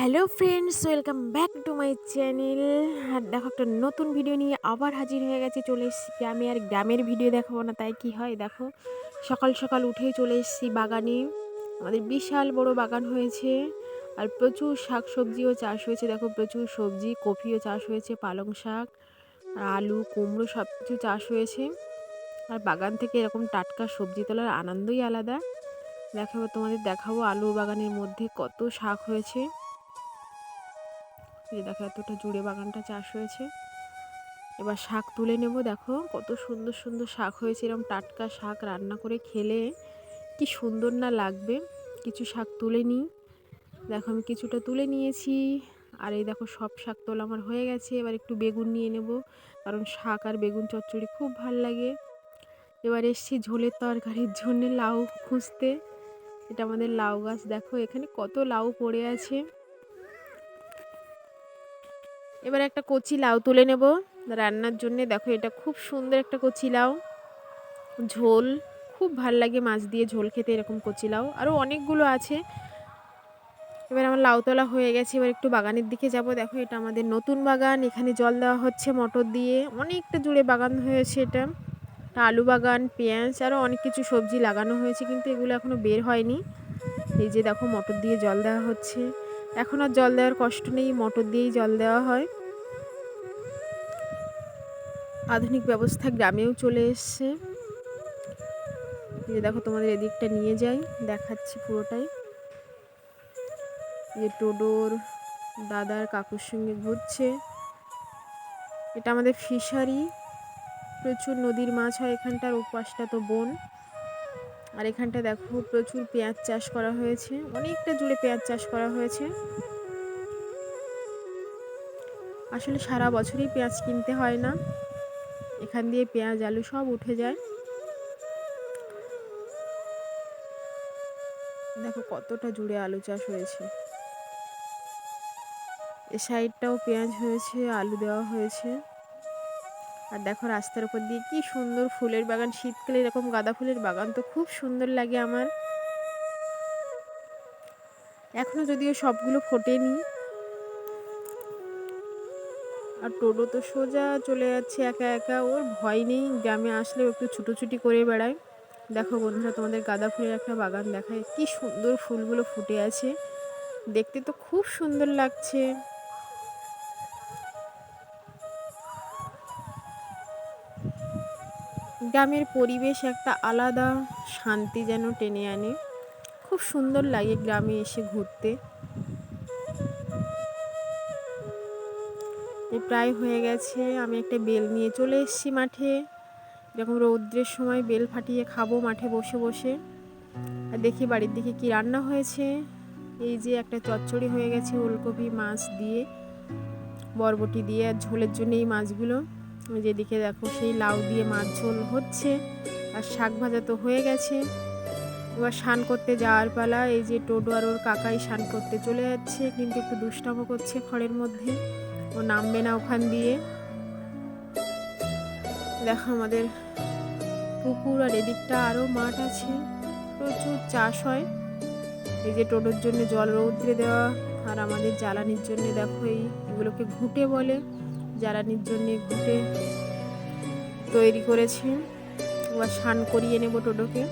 Hello friends, welcome back to my channel. আর দেখো, একটা নতুন ভিডিও নিয়ে আবার হাজির হয়ে গেছে, চলে এসেছি গ্রামে আর গ্রামের ভিডিও দেখাবো না, তাই কি হয়? দেখো, সকাল সকাল উঠেই চলে এসেছি বাগানে। আমাদের বিশাল বড় বাগান হয়েছে, আর প্রচুর শাক সবজিও চাষ হয়েছে। দেখো, প্রচুর সবজি, কপিও চাষ হয়েছে, পালং শাক, আলু, কুমড়ো সব কিছু চাষ হয়েছে। আর বাগান থেকে এরকম টাটকা সবজি তোলার আনন্দই আলাদা। দেখাবো তোমাদের দেখাবো আলু বাগানের মধ্যে কত শাক হয়েছে। এই দেখো এতটা জুড়ে বাগানটা চাষ হয়েছে। এবার শাক তুলে নেব, দেখো কত সুন্দর সুন্দর শাক হয়েছে এরকম টাটকা শাক রান্না করে খেলে কি সুন্দর না লাগবে। কিছু শাক তুলে নিই। দেখো আমি কিছুটা তুলে নিয়েছি, আর এই দেখো সব শাক তোলা আমার হয়ে গেছে, এবার একটু বেগুন নিয়ে নেব, কারণ শাক আর বেগুন চচ্চড়ি খুব ভালো লাগে। এবার এসছি ঝোলের তরকারির জন্য লাউ খুঁজতে, এটা আমাদের লাউ গাছ, দেখো এখানে কত লাউ পড়ে আছে। এবার একটা কচি লাউ তুলে নেব। রান্নার জন্যে দেখো এটা খুব সুন্দর একটা কচি লাউ। ঝোল, খুব ভালো লাগে মাছ দিয়ে ঝোল খেতে এরকম কচি লাউ। আরও অনেকগুলো আছে। এবার আমার লাউ তোলা হয়ে গেছে, এবার একটু বাগানের দিকে যাব। দেখো এটা আমাদের নতুন বাগান, এখানে জল দেওয়া হচ্ছে মটর দিয়ে। অনেকটা জুড়ে বাগান হয়েছে এটা। আলু বাগান, পেঁয়াজ আরও অনেক কিছু সবজি লাগানো হয়েছে, কিন্তু এগুলো এখনও বের হয়নি। এই যে দেখো মটর দিয়ে জল দেওয়া হচ্ছে। এখন আর জল দেওয়ার কষ্ট নেই, মোটর দিয়েই জল দেওয়া হয়। আধুনিক ব্যবস্থা গ্রামেও চলে এসছে। যে দেখো তোমাদের এদিকটা নিয়ে যাই, দেখাচ্ছি পুরোটাই। যে টোডোর দাদার কাকুর সঙ্গে ঘুরছে। এটা আমাদের ফিশারি। প্রচুর নদীর মাছ হয় এখানটার উপাসটা তো বন। আর এখানটা দেখো প্রচুর পেঁয়াজ চাষ করা হয়েছে, অনেকটা জুড়ে পেঁয়াজ চাষ করা হয়েছে। আসলে সারা বছরই পেঁয়াজ কিনতে হয় না, এখান দিয়ে পেঁয়াজ, আলু সব উঠে যায়। দেখো কতটা জুড়ে আলু চাষ হয়েছে। এ সাইডটাও পেঁয়াজ হয়েছে, আলু দেওয়া হয়েছে। আর দেখো রাস্তার উপর দিয়ে কি সুন্দর ফুলের বাগান, শীতকালে এরকম গাঁদা ফুলের বাগান তো খুব সুন্দর লাগে আমার। এখনও যদিও সবগুলো ফোটেনি। আর টোটো তো সোজা চলে যাচ্ছে একা একা, ওর ভয় নেই গ্রামে আসলেও একটু ছুটোছুটি করে বেড়ায়। দেখো বন্ধুরা, তোমাদের গাঁদা ফুলের একটা বাগান দেখায়, কি সুন্দর ফুলগুলো ফুটে আছে। দেখতে তো খুব সুন্দর লাগছে। গ্রামের পরিবেশ একটা আলাদা শান্তি যেন টেনে আনে। খুব সুন্দর লাগে গ্রামে এসে ঘুরতে। প্রায় হয়ে গেছে, আমি একটা বেল নিয়ে চলে এসেছি মাঠে। এরকম রৌদ্রের সময় বেল ফাটিয়ে খাব মাঠে বসে বসে। আর দেখি বাড়ির দিকে কি রান্না হয়েছে। এই যে একটা চচ্চড়ি হয়ে গেছে, ওলকপি, মাছ দিয়ে, বরবটি দিয়ে আর ঝোলের জন্য এই মাছগুলো। যেদিকে দেখো সেই লাউ দিয়ে মাছ ঝোল হচ্ছে, আর শাক ভাজা তো হয়ে গেছে। এবার স্নান করতে যাওয়ার পালা, এই যে টোটো আর ওর কাকাই স্নান করতে চলে যাচ্ছে, কিন্তু একটু দুষ্টামো করছে খড়ের মধ্যে। ও নামবে না ওখান দিয়ে। দেখো আমাদের পুকুর আর এদিকটা আরও মাঠ আছে, প্রচুর চাষ হয়। এই যে টোটোর জন্য জল রৌদ্রে দেওয়া, আর আমাদের জ্বালানির জন্য দেখো এই এগুলোকে ঘুটে বলে। জ্বালানির জন্যে ঘুটে তৈরি করেছে এবার স্নান করিয়ে নেব টোটোকে।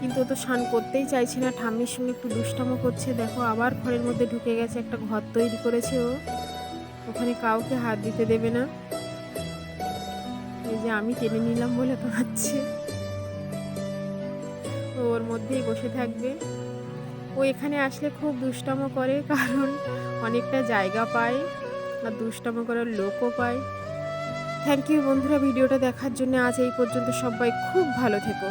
কিন্তু তো স্নান করতেই চাইছে না, ঠাম্মির সঙ্গে একটু দুষ্টামো করছে। দেখো, আবার ঘরের মধ্যে ঢুকে গেছে, একটা ঘর তৈরি করেছে ও। ওখানে কাউকে হাত দিতে দেবে না। এই যে আমি টেনে নিলাম বলে কাঁদছে ওর মধ্যেই বসে থাকবে। ও এখানে আসলে খুব দুষ্টামো করে, কারণ অনেকটা জায়গা পায় আর দুষ্টামো করার লোকও পায়। থ্যাংক ইউ বন্ধুরা, ভিডিওটা দেখার জন্য আজ এই পর্যন্ত সবাই খুব ভালো থেকো।